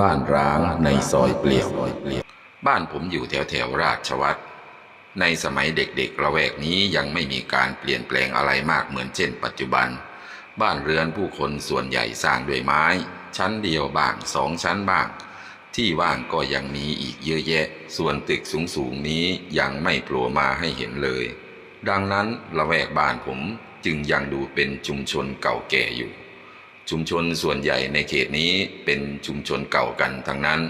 บ้านร้างในซอยเปลี่ยว บ้านผมอยู่แถวแถวๆราชวัตรในสมัยเด็กๆระแวกนี้ยังไม่มีการเปลี่ยนแปลงอะไรมากเหมือนเช่น ปัจจุบัน บ้านเรือนผู้คนส่วนใหญ่สร้างด้วยไม้ ชั้นเดียวบ้างสองชั้นบ้าง ที่ว่างก็ยังมีอีกเยอะแยะ ส่วนตึกสูงๆนี้ยังไม่โผล่มาให้เห็นเลย ดังนั้นละแวกบ้านผมจึงยังดูเป็นชุมชนเก่าแก่อยู่ ชุมชนส่วนใหญ่ในเขตนี้เป็นชุมชนเก่ากันทั้งนั้น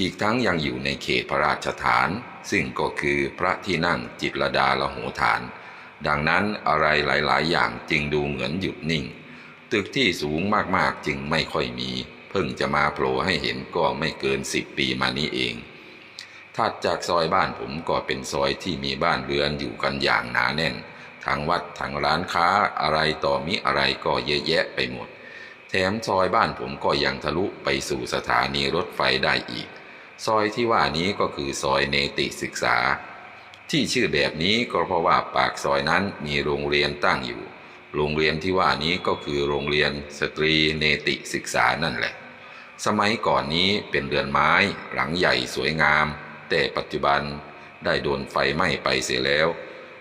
อีกทั้งยังอยู่ในเขตพระราชฐาน ซึ่งก็คือพระที่นั่งจิตรดาละโหฐาน ดังนั้นอะไรหลาย ๆ อย่างจึงดูเหมือนหยุดนิ่ง ตึกที่สูงมากๆจึงไม่ค่อยมี เพิ่งจะมาโผล่ให้เห็นก็ไม่เกินสิบปีมานี้เองถัดจากซอยบ้านผมก็เป็นซอยที่มีบ้านเรือนอยู่กันอย่างหนาแน่น ทางวัดทางร้านค้าอะไรต่อมิอะไรก็เยอะแยะไปหมด แถมซอยบ้านผมก็ยังทะลุไปสู่สถานีรถไฟได้อีก ซอยที่ว่านี้ก็คือซอยเนติศึกษา ที่ชื่อแบบนี้ก็เพราะว่าปากซอยนั้นมีโรงเรียนตั้งอยู่ โรงเรียนที่ว่านี้ก็คือโรงเรียนสตรีเนติศึกษานั่นแหละ สมัยก่อนนี้เป็นเรือนไม้หลังใหญ่สวยงาม แต่ปัจจุบันได้โดนไฟไหม้ไปเสียแล้ว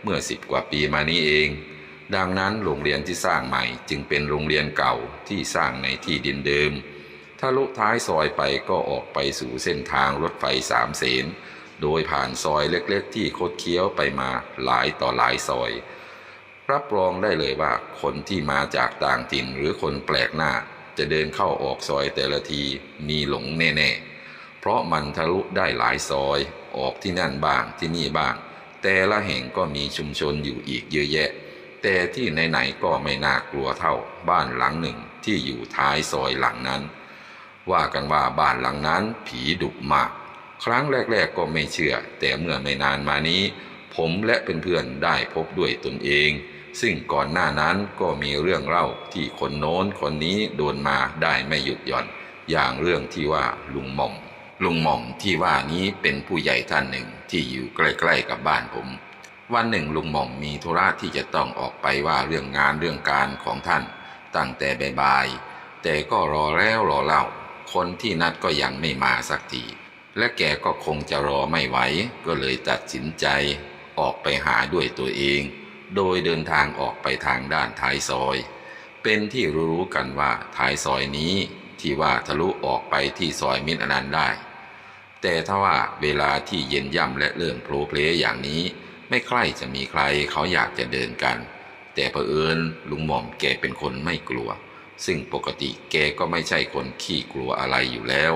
เมื่อสิบกว่าปีมานี้เอง ดังนั้นโรงเรียนที่สร้างใหม่จึงเป็นโรงเรียนเก่าที่สร้างในที่ดินเดิม ถ้าลุท้ายซอยไปก็ออกไปสู่เส้นทางรถไฟสามเสน โดยผ่านซอยเล็กๆ ที่คดเคี้ยวไปมาหลายต่อหลายซอย รับรองได้เลยว่าคนที่มาจากต่างถิ่นหรือคนแปลกหน้า จะเดินเข้าออกซอยแต่ละทีมีหลงแน่ๆ เพราะมันทะลุได้หลายซอย ออกที่นั่นบ้างที่นี่บ้าง แต่ละแห่งก็มีชุมชนอยู่อีกเยอะแยะ แต่ที่ไหนๆก็ไม่น่ากลัวเท่าบ้านหลังหนึ่งที่อยู่ท้ายซอยหลังนั้น ว่ากันว่าบ้านหลังนั้นผีดุมาก ครั้งแรก ๆก็ไม่เชื่อ แต่เมื่อไม่นานมานี้ ผมและเพื่อนๆได้พบด้วยตนเอง ซึ่งก่อนหน้านั้นก็มีเรื่องเล่าที่คนโน้นคนนี้โดนมาได้ไม่หยุดหย่อน อย่างเรื่องที่ว่าลุงหม่อมลุงหม่อมที่ว่านี้เป็นผู้ใหญ่ท่านหนึ่งที่อยู่ใกล้ ๆ กับบ้านผม วันหนึ่งลุงหม่อมมีธุระที่จะต้องออกไปว่าเรื่องงานเรื่องการของท่าน ตั้งแต่บ่ายๆแต่ก็รอแล้วรอเล่า คนที่นัดก็ยังไม่มาสักทีและแกก็คงจะรอไม่ไหว ก็เลยตัดสินใจ ออกไปหาด้วยตัวเอง โดยเดินทางออกไปทางด้านท้ายซอย เป็นที่รู้กันว่าท้ายซอยนี้ ที่ว่าทะลุออกไปที่ซอยมิตรอนันต์ได้ แต่ถ้าว่าเวลาที่เย็นย่ำและเริ่มโผล่เพลอย่างนี้ ไม่ใคร่จะมีใครเขาอยากจะเดินกัน แต่เผอิญลุงหม่อมแกเป็นคนไม่กลัว ซึ่งปกติแกก็ไม่ใช่คนขี้กลัวอะไรอยู่แล้ว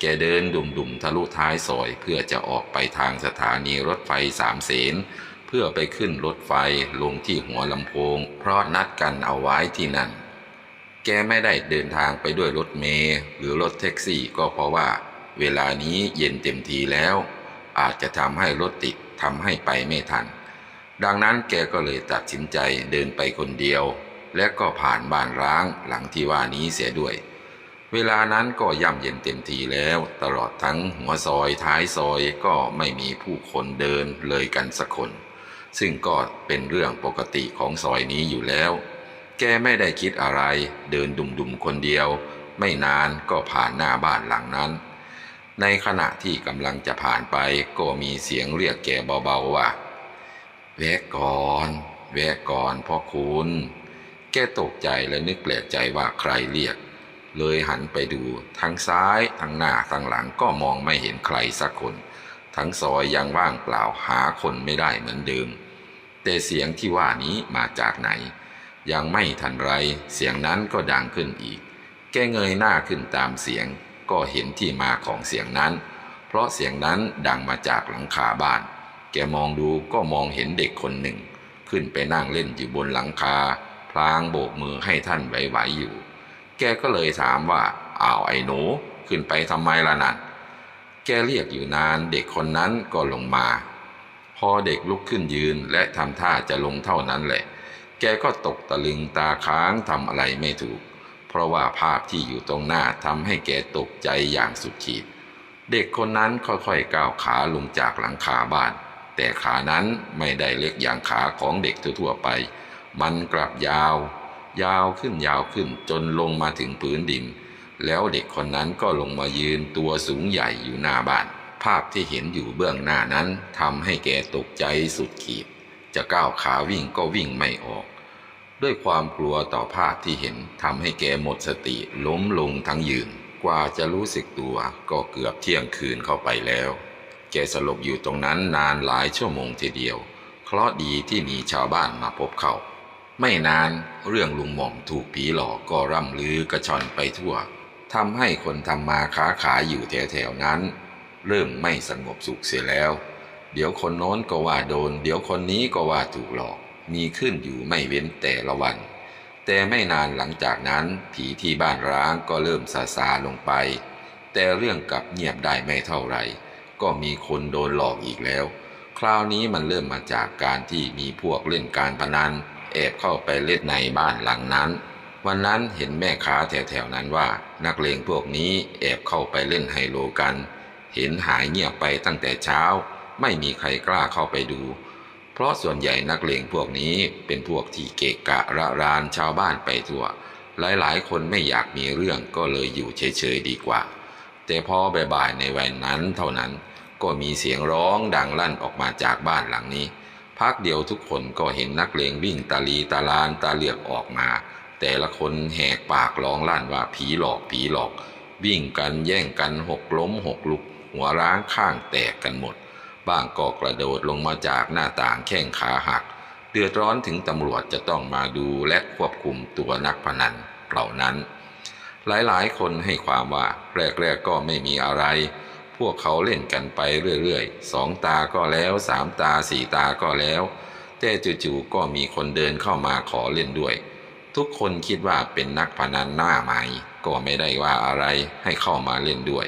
แกเดินดุ่มๆทะลุท้ายซอยเพื่อจะออกไปทางสถานีรถไฟสามเสนเพื่อไปขึ้นรถไฟลงที่หัวลำโพง เพราะนัดกันเอาไว้ที่นั่น แกไม่ได้เดินทางไปด้วยรถเมล์หรือรถแท็กซี่ก็เพราะว่า เวลานี้เย็นเต็มทีแล้ว อาจจะทำให้รถติด ทำให้ไปไม่ทัน ดังนั้นแกก็เลยตัดสินใจเดินไปคนเดียว และก็ผ่านบ้านร้างหลังที่ว่านี้เสียด้วย เวลานั้นก็ย่ำเย็นเต็มทีแล้ว ตลอดทั้งหัวซอยท้ายซอยก็ไม่มีผู้คนเดินเลยกันสักคน ซึ่งก็เป็นเรื่องปกติของซอยนี้อยู่แล้ว แกไม่ได้คิดอะไร เดินดุ่มๆคนเดียว ไม่นานก็ผ่านหน้าบ้านหลังนั้น ในขณะที่กำลังจะผ่านไปก็มีเสียงเรียกแกเบาๆว่าแวะก่อนแวะก่อนพ่อคุณ แกตกใจและนึกแปลกใจว่าใครเรียก เลยหันไปดูทั้งซ้ายทั้งหน้าทั้งหลังก็มองไม่เห็นใครสักคน ทั้งซอยยังว่างเปล่าหาคนไม่ได้เหมือนเดิม แต่เสียงที่ว่านี้มาจากไหน ยังไม่ทันไร เสียงนั้นก็ดังขึ้นอีก แกเงยหน้าขึ้นตามเสียง ก็เห็นที่มาของเสียงนั้น เพราะเสียงนั้นดังมาจากหลังคาบ้าน แกมองดูก็มองเห็นเด็กคนหนึ่ง ขึ้นไปนั่งเล่นอยู่บนหลังคา พลางโบกมือให้ท่านไหวๆอยู่ แกก็เลยถามว่าอ้าวไอ้หนูขึ้นไปทำไมล่ะนั่นแกเรียกอยู่นานเด็กคนนั้นก็ลงมา พอเด็กลุกขึ้นยืนและทำท่าจะลงเท่านั้นแหละ แกก็ตกตะลึงตาค้างทำอะไรไม่ถูก ราะว่าภาพที่อยู่ตรงหน้าทำให้แกตกใจอย่างสุดขีด เด็กคนนั้นค่อยๆก้าวขาลงจากหลังคาบ้าน แต่ขานั้นไม่ได้เล็กอย่างขาของเด็กทั่วๆไป มันกลับยาว ยาวขึ้นยาวขึ้นจนลงมาถึงพื้นดิน แล้วเด็กคนนั้นก็ลงมายืนตัวสูงใหญ่อยู่หน้าบ้าน ภาพที่เห็นอยู่เบื้องหน้านั้นทำให้แกตกใจสุดขีด จะก้าวขาวิ่งก็วิ่งไม่ออก ด้วยความกลัวต่อภาพที่เห็นทำให้แกหมดสติล้มลงทั้งยืน กว่าจะรู้สึกตัวก็เกือบเที่ยงคืนเข้าไปแล้ว แกสลบอยู่ตรงนั้นนานหลายชั่วโมงทีเดียว เคราะดีที่มีชาวบ้านมาพบเขาไม่นานเรื่องลุงหม่อมถูกผีหลอกก็ร่ำลือกระชอนไปทั่วทำให้คนทำมาค้าขายอยู่แถวๆนั้น เริ่มไม่สงบสุขเสียแล้ว เดี๋ยวคนโน้นก็ว่าโดน เดี๋ยวคนนี้ก็ว่าถูกหลอก มีขึ้นอยู่ไม่เว้นแต่ละวัน แต่ไม่นานหลังจากนั้นผีที่บ้านร้างก็เริ่มซาซาลงไป แต่เรื่องกลับเงียบได้ไม่เท่าไหร่ ก็มีคนโดนหลอกอีกแล้ว คราวนี้มันเริ่มมาจากการที่มีพวกเล่นการพนันแอบเข้าไปเล่นในบ้านหลังนั้นวันนั้นเห็นแม่ค้าแถวๆนั้นว่า นักเลงพวกนี้แอบเข้าไปเล่นไฮโลกัน เห็นหายเงียบไปตั้งแต่เช้า ไม่มีใครกล้าเข้าไปดู เพราะส่วนใหญ่นักเลงพวกนี้เป็นพวกที่เกะกะระรานชาวบ้านไปทั่ว หลายๆ คนไม่อยากมีเรื่องก็เลยอยู่เฉยๆดีกว่า แต่พอบ่ายๆในวันนั้นเท่านั้นก็มีเสียงร้องดังลั่นออกมาจากบ้านหลังนี้ พักเดียวทุกคนก็เห็นนักเลงวิ่งตาลีตาลานตาเหลือกออกมา แต่ละคนแหกปากร้องลั่นว่าผีหลอกผีหลอก วิ่งกันแย่งกันหกล้มหกลุก หัวร้างข้างแตกกันหมด บ้างก็กระโดดลงมาจากหน้าต่างแข้งขาหัก เดือดร้อนถึงตำรวจจะต้องมาดูและควบคุมตัวนักพนันเหล่านั้น หลายๆ คนให้ความว่าแรกๆก็ไม่มีอะไร พวกเขาเล่นกันไปเรื่อยๆสองตาก็แล้วสามตาสี่ตาก็แล้ว แต่จู่ๆก็มีคนเดินเข้ามาขอเล่นด้วย ทุกคนคิดว่าเป็นนักพนันหน้าใหม่ก็ไม่ได้ว่าอะไรให้เข้ามาเล่นด้วย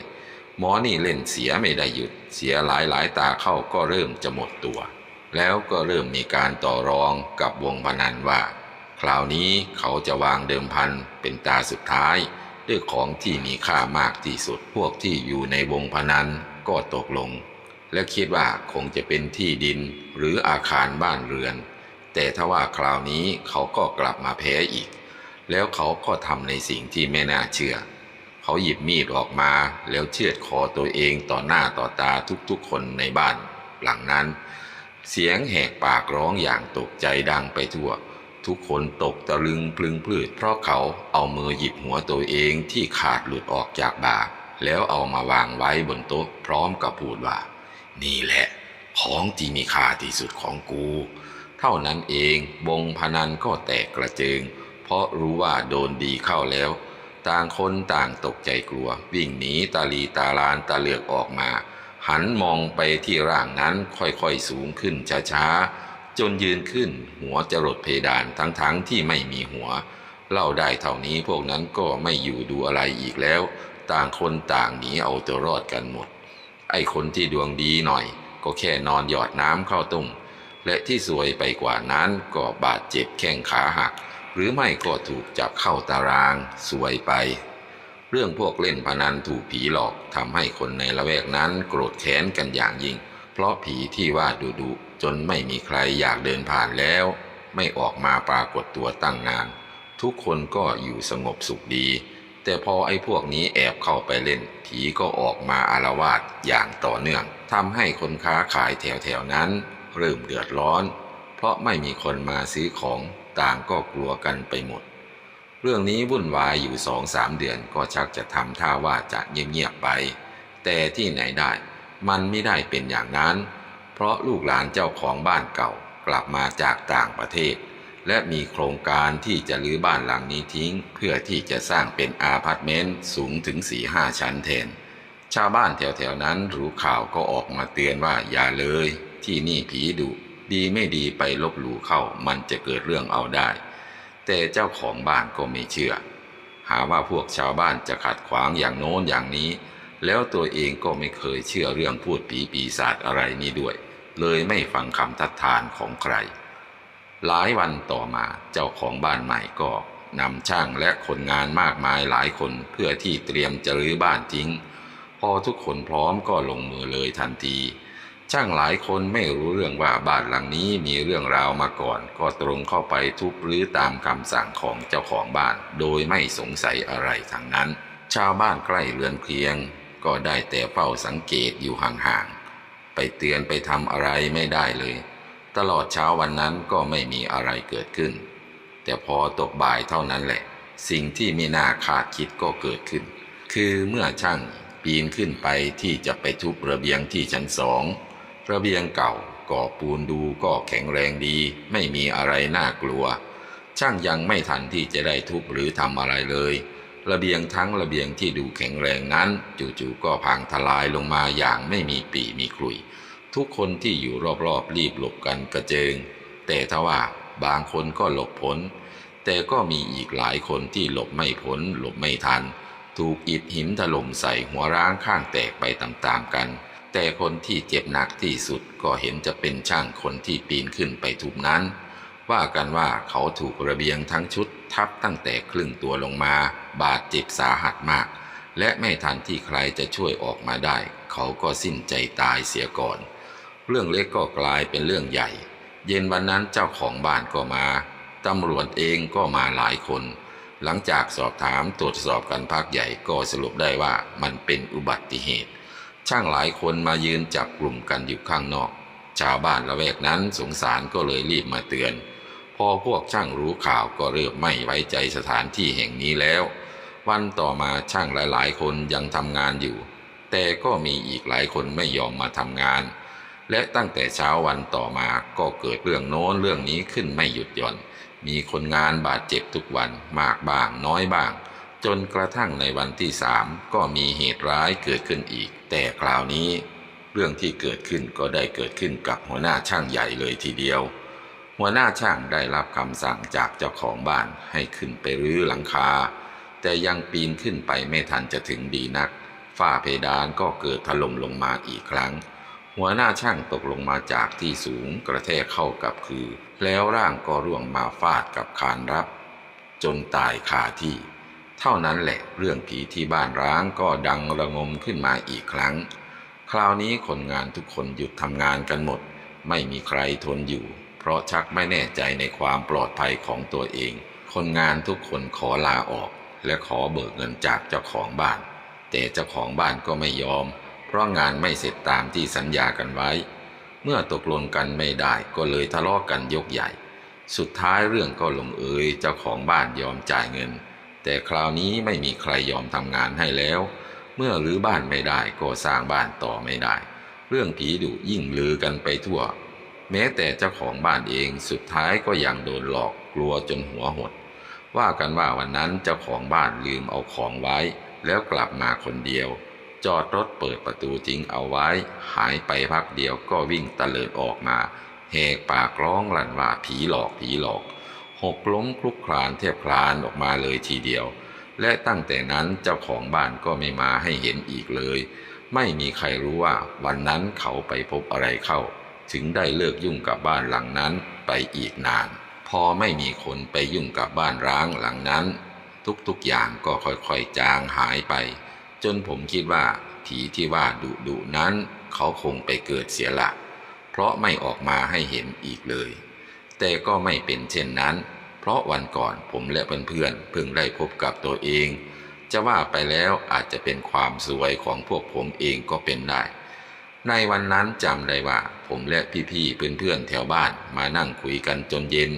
หมอนี่เล่นเสียไม่ได้หยุดเสียหลายหลายตาเข้าก็เริ่มจะหมดตัว แล้วก็เริ่มมีการต่อรองกับวงพนันว่า คราวนี้เขาจะวางเดิมพันเป็นตาสุดท้าย ด้วยของที่มีค่ามากที่สุดพวกที่อยู่ในวงพนันก็ตกลง และคิดว่าคงจะเป็นที่ดินหรืออาคารบ้านเรือน แต่ถ้าว่าคราวนี้เขาก็กลับมาแพ้อีก แล้วเขาก็ทำในสิ่งที่ไม่น่าเชื่อ เขาหยิบมีดออกมาแล้วเชือดคอตัวเองต่อหน้าต่อตาทุกๆคนในบ้าน หลังนั้น เสียงแหกปากร้องอย่างตกใจดังไปทั่ว ทุกคนตกตะลึงพลึงพลืด เพราะเขาเอามือหยิบหัวตัวเองที่ขาดหลุดออกจากบ่า แล้วเอามาวางไว้บนโต๊ะพร้อมกับพูดว่า นี่แหละ ของที่มีค่าที่สุดของกู เท่านั้นเองวงพนันก็แตกกระเจิง เพราะรู้ว่าโดนดีเข้าแล้ว ต่างคนต่างตกใจกลัว วิ่งหนีตาลีตาลานตาเหลือกออกมา หันมองไปที่ร่างนั้นค่อยๆสูงขึ้นช้าๆ จนยืนขึ้น หัวจะรดเพดานทั้งๆทที่ไม่มีหัว เล่าได้เท่านี้พวกนั้นก็ไม่อยู่ดูอะไรอีกแล้ว ต่างคนต่างหนีเอาตัวรอดกันหมด ไอ้คนที่ดวงดีหน่อย ก็แค่นอนหยอดน้ำเข้าตุ้ม และที่สวยไปกว่านั้นก็บาดเจ็บแข้งขาหัก หรือไม่ก็ถูกจับเข้าตารางสวยไป เรื่องพวกเล่นพนันถูกผีหลอกทำให้คนในละแวกนั้นโกรธแค้นกันอย่างยิ่ง เพราะผีที่ว่าดุดุจนไม่มีใครอยากเดินผ่านแล้ว ไม่ออกมาปรากฏตัวตั้งนาน ทุกคนก็อยู่สงบสุขดี แต่พอไอ้พวกนี้แอบเข้าไปเล่น ผีก็ออกมาอารวาสอย่างต่อเนื่องทำให้คนค้าขายแถวๆนั้น เริ่มเดือดร้อน เพราะไม่มีคนมาซื้อของต่างก็กลัวกันไปหมด เรื่องนี้วุ่นวายอยู่สองสามเดือนก็ชักจะทำท่าว่าจะเงียบๆไป แต่ที่ไหนได้มันไม่ได้เป็นอย่างนั้น เพราะลูกหลานเจ้าของบ้านเก่ากลับมาจากต่างประเทศ และมีโครงการที่จะรื้อบ้านหลังนี้ทิ้ง เพื่อที่จะสร้างเป็นอาพาร์ตเมนต์สูงถึงสี่ห้าชั้นแทน ชาวบ้านแถวๆนั้นรู้ข่าวก็ออกมาเตือนว่าอย่าเลย ที่นี่ผีดุดีไม่ดีไปลบหลู่เข้ามันจะเกิดเรื่องเอาได้ แต่เจ้าของบ้านก็ไม่เชื่อ หาว่าพวกชาวบ้านจะขัดขวางอย่างโน้นอย่างนี้ แล้วตัวเองก็ไม่เคยเชื่อเรื่องพูดผีปีศาจอะไรนี้ด้วย เลยไม่ฟังคำทัดทานของใคร หลายวันต่อมาเจ้าของบ้านใหม่ก็นำช่างและคนงานมากมายหลายคนเพื่อที่เตรียมจะรื้อบ้านทิ้ง พอทุกคนพร้อมก็ลงมือเลยทันที ช่างหลายคนไม่รู้เรื่องว่าบ้านหลังนี้มีเรื่องราวมาก่อน ก็ตรงเข้าไปทุบรื้อตามคำสั่งของเจ้าของบ้าน โดยไม่สงสัยอะไรทั้งนั้น ชาวบ้านใกล้เรือนเคียง ก็ได้แต่เฝ้าสังเกตอยู่ห่างๆ ไปเตือนไปทำอะไรไม่ได้เลย ตลอดเช้าวันนั้นก็ไม่มีอะไรเกิดขึ้น แต่พอตกบ่ายเท่านั้นแหละ สิ่งที่ไม่น่าคาดคิดก็เกิดขึ้น คือเมื่อช่างปีนขึ้นไปที่จะไปทุบระเบียงที่ชั้นสอง ระเบียงเก่าก่อปูนดูก็แข็งแรงดี ไม่มีอะไรน่ากลัว ช่างยังไม่ทันที่จะได้ทุบหรือทำอะไรเลย ระเบียงทั้งระเบียงที่ดูแข็งแรงนั้น จู่ๆก็พังทลายลงมาอย่างไม่มีปีมีคลุย ทุกคนที่อยู่รอบๆรีบหลบกันกระเจิง แต่ทว่าบางคนก็หลบพ้น แต่ก็มีอีกหลายคนที่หลบไม่พ้นหลบไม่ทัน ถูกอิฐหินถล่มใส่หัวร้างข้างแตกไปตามๆกัน แต่คนที่เจ็บหนักที่สุดก็เห็นจะเป็นช่างคนที่ปีนขึ้นไปทุบนั้น ว่ากันว่าเขาถูกระเบียงทั้งชุดทับตั้งแต่ครึ่งตัวลงมา บาดเจ็บสาหัสมาก และไม่ทันที่ใครจะช่วยออกมาได้ เขาก็สิ้นใจตายเสียก่อน เรื่องเล็กก็กลายเป็นเรื่องใหญ่ เย็นวันนั้นเจ้าของบ้านก็มาตำรวจเองก็มาหลายคน หลังจากสอบถามตรวจสอบกันภาคใหญ่ก็สรุปได้ว่ามันเป็นอุบัติเหตุ ช่างหลายคนมายืนจับกลุ่มกันอยู่ข้างนอก ชาวบ้านละแวกนั้นสงสารก็เลยรีบมาเตือน พอพวกช่างรู้ข่าวก็เริ่มไม่ไว้ใจสถานที่แห่งนี้แล้ว วันต่อมาช่างหลาย ๆ คนยังทำงานอยู่ แต่ก็มีอีกหลายคนไม่ยอมมาทำงาน และตั้งแต่เช้าวันต่อมาก็เกิดเรื่องโน้นเรื่องนี้ขึ้นไม่หยุดหย่อน มีคนงานบาดเจ็บทุกวันมากบ้างน้อยบ้าง จนกระทั่งในวันที่สามก็มีเหตุร้ายเกิดขึ้นอีก แต่คราวนี้ เรื่องที่เกิดขึ้นก็ได้เกิดขึ้นกับหัวหน้าช่างใหญ่เลยทีเดียว หัวหน้าช่างได้รับคำสั่งจากเจ้าของบ้านให้ขึ้นไปรื้อหลังคา แต่ยังปีนขึ้นไปไม่ทันจะถึงดีนัก ฝ้าเพดานก็เกิดถล่มลงมาอีกครั้ง หัวหน้าช่างตกลงมาจากที่สูงกระแทกเข้ากับคือ แล้วร่างก็ร่วงมาฟาดกับคานรับ จนตายคาที่ เท่านั้นแหละเรื่องผีที่บ้านร้างก็ดังระงมขึ้นมาอีกครั้ง คราวนี้คนงานทุกคนหยุดทำงานกันหมด ไม่มีใครทนอยู่ เพราะชักไม่แน่ใจในความปลอดภัยของตัวเอง คนงานทุกคนขอลาออก และขอเบิกเงินจากเจ้าของบ้าน แต่เจ้าของบ้านก็ไม่ยอม เพราะงานไม่เสร็จตามที่สัญญากันไว้ เมื่อตกลงกันไม่ได้ก็เลยทะเลาะกันยกใหญ่ สุดท้ายเรื่องก็ลงเอยเจ้าของบ้านยอมจ่ายเงิน แต่คราวนี้ไม่มีใครยอมทำงานให้แล้ว เมื่อรื้อบ้านไม่ได้ก็สร้างบ้านต่อไม่ได้ เรื่องผีดุยิ่งลือกันไปทั่ว แม้แต่เจ้าของบ้านเองสุดท้ายก็ยังโดนหลอกกลัวจนหัวหด ว่ากันว่าวันนั้นเจ้าของบ้านลืมเอาของไว้ แล้วกลับมาคนเดียว จอดรถเปิดประตูทิ้งเอาไว้ หายไปพักเดียวก็วิ่งตะเลิดออกมาแหกปากร้องลั่นว่าผีหลอกผีหลอก หกล้มคลุกคลานแทบคลานออกมาเลยทีเดียว และตั้งแต่นั้นเจ้าของบ้านก็ไม่มาให้เห็นอีกเลย ไม่มีใครรู้ว่าวันนั้นเขาไปพบอะไรเข้า ถึงได้เลิกยุ่งกับบ้านหลังนั้นไปอีกนาน พอไม่มีคนไปยุ่งกับบ้านร้างหลังนั้น ทุกๆอย่างก็ค่อยๆจางหายไป จนผมคิดว่าผีที่ว่าดุดุนั้น เขาคงไปเกิดเสียละเพราะไม่ออกมาให้เห็นอีกเลย แต่ก็ไม่เป็นเช่นนั้น เพราะวันก่อนผมและเพื่อนๆเพิ่งได้พบกับตัวเอง จะว่าไปแล้วอาจจะเป็นความสวยของพวกผมเองก็เป็นได้ ในวันนั้นจำได้ว่า ผมและพี่ๆเพื่อนๆแถวบ้านมานั่งคุยกันจนเย็น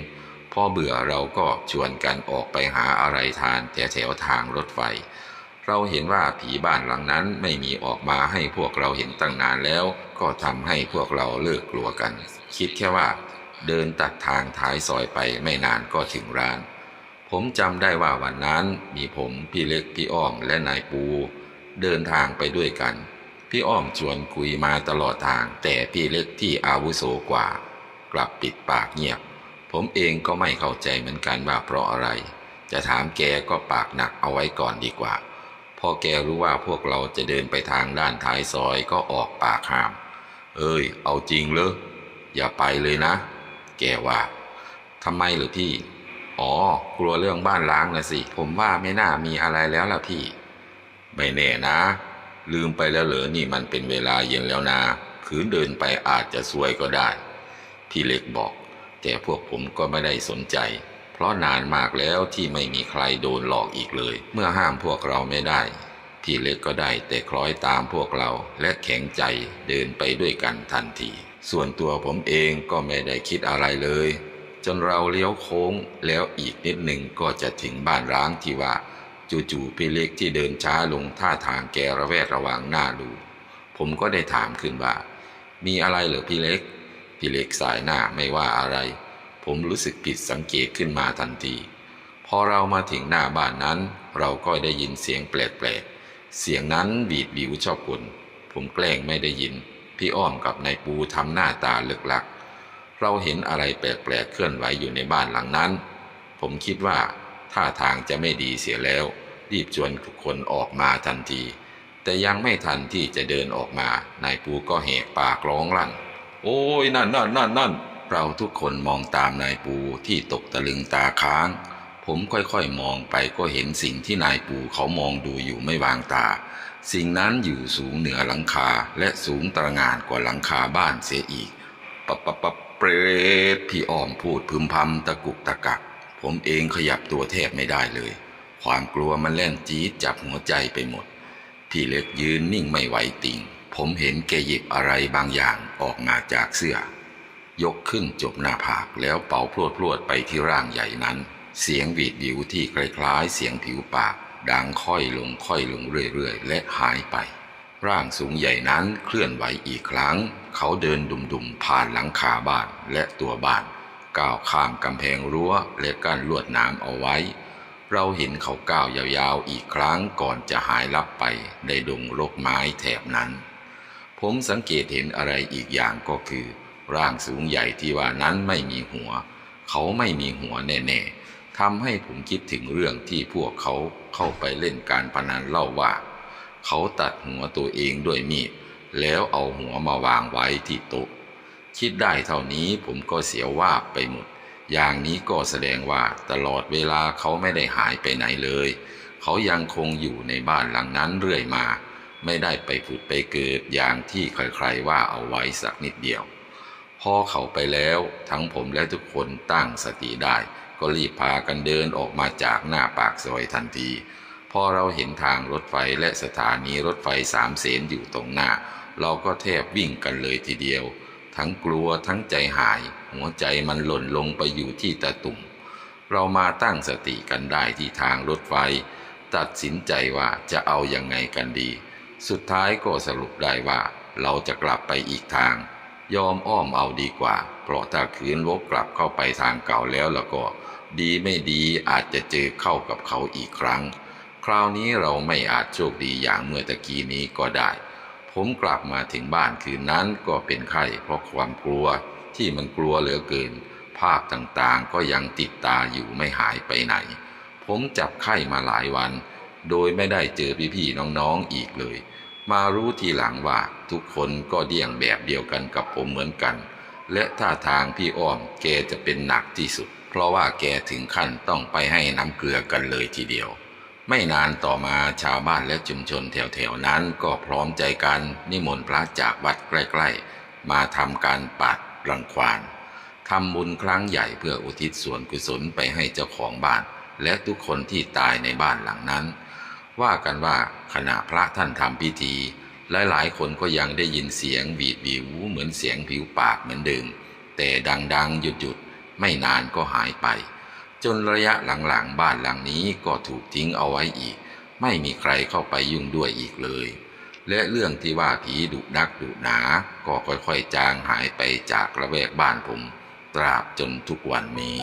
พอเบื่อเราก็ชวนกันออกไปหาอะไรทานแถวแถวๆทางรถไฟ เราเห็นว่าผีบ้านหลังนั้นไม่มีออกมาให้พวกเราเห็นตั้งนานแล้ว ก็ทำให้พวกเราเลิกกลัวกัน คิดแค่ว่า เดินตัดทางท้ายซอยไปไม่นานก็ถึงร้าน ผมจำได้ว่าวันนั้นมีผมพี่เล็กพี่อ้อมและนายปู เดินทางไปด้วยกัน พี่อ้อมชวนคุยมาตลอดทาง แต่พี่เล็กที่อาวุโสกว่า กลับปิดปากเงียบ ผมเองก็ไม่เข้าใจเหมือนกันว่าเพราะอะไร จะถามแกก็ปากหนักเอาไว้ก่อนดีกว่าพอแกรู้ว่าพวกเราจะเดินไปทางด้านท้ายซอยก็ออกปากห้าม เอ้ย เอาจริงเลยอย่าไปเลยนะ แกว่าทำไมหรือพี่ อ๋อ กลัวเรื่องบ้านล้างนะสิ ผมว่าไม่น่ามีอะไรแล้วล่ะพี่ ไม่แน่นะ ลืมไปแล้วเหรอ นี่มันเป็นเวลาเย็นแล้วนะขืนเดินไปอาจจะซวยก็ได้ พี่เล็กบอก แต่พวกผมก็ไม่ได้สนใจ เพราะนานมากแล้วที่ไม่มีใครโดนหลอกอีกเลย เมื่อห้ามพวกเราไม่ได้ พี่เล็กก็ได้แต่คล้อยตามพวกเราและแข็งใจเดินไปด้วยกันทันที ส่วนตัวผมเองก็ไม่ได้คิดอะไรเลย จนเราเลี้ยวโค้งแล้วอีกนิดหนึ่งก็จะถึงบ้านร้างที่ว่า จู่ๆพี่เล็กที่เดินช้าลงท่าทางแกระแวดระวังหน้าดู ผมก็ได้ถามขึ้นว่า มีอะไรเหรอพี่เล็ก พี่เล็กสายหน้าไม่ว่าอะไร ผมรู้สึกผิดสังเกตขึ้นมาทันที พอเรามาถึงหน้าบ้านนั้น เราก็ได้ยินเสียงแปลกๆ เสียงนั้นบีดบิวชอบกลผมแกล้งไม่ได้ยิน พี่อ้อมกับนายปูทำหน้าตาเลึกลัก เราเห็นอะไรแปลกๆเคลื่อนไหวอยู่ในบ้านหลังนั้น ผมคิดว่าท่าทางจะไม่ดีเสียแล้ว รีบชวนทุกคนออกมาทันที แต่ยังไม่ทันที่จะเดินออกมานายปูก็แหกปากร้องลั่น โอ้ยนั่นนั่นนั่นนั่นเราทุกคนมองตามนายปูที่ตกตะลึงตาค้าง ผมค่อยๆมองไปก็เห็นสิ่งที่นายปูเขามองดูอยู่ไม่วางตา สิ่งนั้นอยู่สูงเหนือหลังคาและสูงตระงานกว่าหลังคาบ้านเสียอีกปะปะปะเปรตพี่อ้อมพูดพึมพำตะกุกตะกัก ผมเองขยับตัวแทบไม่ได้เลย ความกลัวมันแล่นจี๊ดจับหัวใจไปหมด พี่เล็กยืนนิ่งไม่ไหวติง ผมเห็นแกหยิบอะไรบางอย่างออกมาจากเสื้อ ยกขึ้นจบหน้าผากแล้วเป่าพรวดพรวดไปที่ร่างใหญ่นั้น เสียงหวีดวิวที่คล้ายๆ เสียงผิวปาก ดังค่อยลงค่อยลงเรื่อยๆ และหายไป ร่างสูงใหญ่นั้นเคลื่อนไหวอีกครั้ง เขาเดินดุมๆผ่านหลังคาบ้านและตัวบ้าน ก้าวข้ามกำแพงรั้วและกั้นลวดหน้ำเอาไว้ เราเห็นเขาก้าวยาวๆ อีกครั้งก่อนจะหายลับไปในดงรกไม้แถบนั้น ผมสังเกตเห็นอะไรอีกอย่างก็คือ ร่างสูงใหญ่ที่ว่านั้นไม่มีหัว เขาไม่มีหัวแน่ๆ ทำให้ผมคิดถึงเรื่องที่พวกเขาเข้าไปเล่นการพนันเล่าว่า เขาตัดหัวตัวเองด้วยมีดแล้วเอาหัวมาวางไว้ที่โต๊ะ คิดได้เท่านี้ผมก็เสียวว่าไปหมด อย่างนี้ก็แสดงว่าตลอดเวลาเขาไม่ได้หายไปไหนเลย เขายังคงอยู่ในบ้านหลังนั้นเรื่อยมา ไม่ได้ไปผุดไปเกิดอย่างที่ใครๆว่าเอาไว้สักนิดเดียว พอเขาไปแล้วทั้งผมและทุกคนตั้งสติได้ ก็รีบพากันเดินออกมาจากหน้าปากซอยทันทีพอเราเห็นทางรถไฟและสถานีรถไฟสามเสนอยู่ตรงหน้า เราก็แทบวิ่งกันเลยทีเดียว ทั้งกลัวทั้งใจหาย หัวใจมันหล่นลงไปอยู่ที่ตะตุ่ม เรามาตั้งสติกันได้ที่ทางรถไฟ ตัดสินใจว่าจะเอายังไงกันดี สุดท้ายก็สรุปได้ว่า เราจะกลับไปอีกทาง ยอมอ้อมเอาดีกว่า เพราะถ้าคืนวกกลับเข้าไปทางเก่าแล้วแล้วก็ ดีไม่ดีอาจจะเจอเข้ากับเขาอีกครั้ง คราวนี้เราไม่อาจโชคดีอย่างเมื่อตะกี้นี้ก็ได้ ผมกลับมาถึงบ้านคืนนั้นก็เป็นไข้เพราะความกลัวที่มันกลัวเหลือเกิน ภาพต่างๆก็ยังติดตาอยู่ไม่หายไปไหน ผมจับไข้มาหลายวัน โดยไม่ได้เจอพี่ๆน้องๆอีกเลย มารู้ทีหลังว่าทุกคนก็เดี่ยงแบบเดียวกันกับผมเหมือนกัน และท่าทางพี่อ้อมแกจะเป็นหนักที่สุด เพราะว่าแกถึงขั้นต้องไปให้น้ำเกลือกันเลยทีเดียว ไม่นานต่อมาชาวบ้านและชุมชนแถวๆนั้นก็พร้อมใจกันนิมนต์พระจากวัดใกล้ๆ มาทำการปัดรังควานทำบุญครั้งใหญ่เพื่ออุทิศส่วนกุศลไปให้เจ้าของบ้าน และทุกคนที่ตายในบ้านหลังนั้น ว่ากันว่าขณะพระท่านทำพิธีหลายๆคนก็ยังได้ยินเสียงบีดบิวเหมือนเสียงผิวปากเหมือนเดิมแต่ดังๆหยุดๆ ไม่นานก็หายไป จนระยะหลังๆบ้านหลังนี้ก็ถูกทิ้งเอาไว้อีก ไม่มีใครเข้าไปยุ่งด้วยอีกเลย และเรื่องที่ว่าผีดุนักดุหนา ก็ค่อยๆจางหายไปจากระแวกบ้านผม ตราบจนทุกวันนี้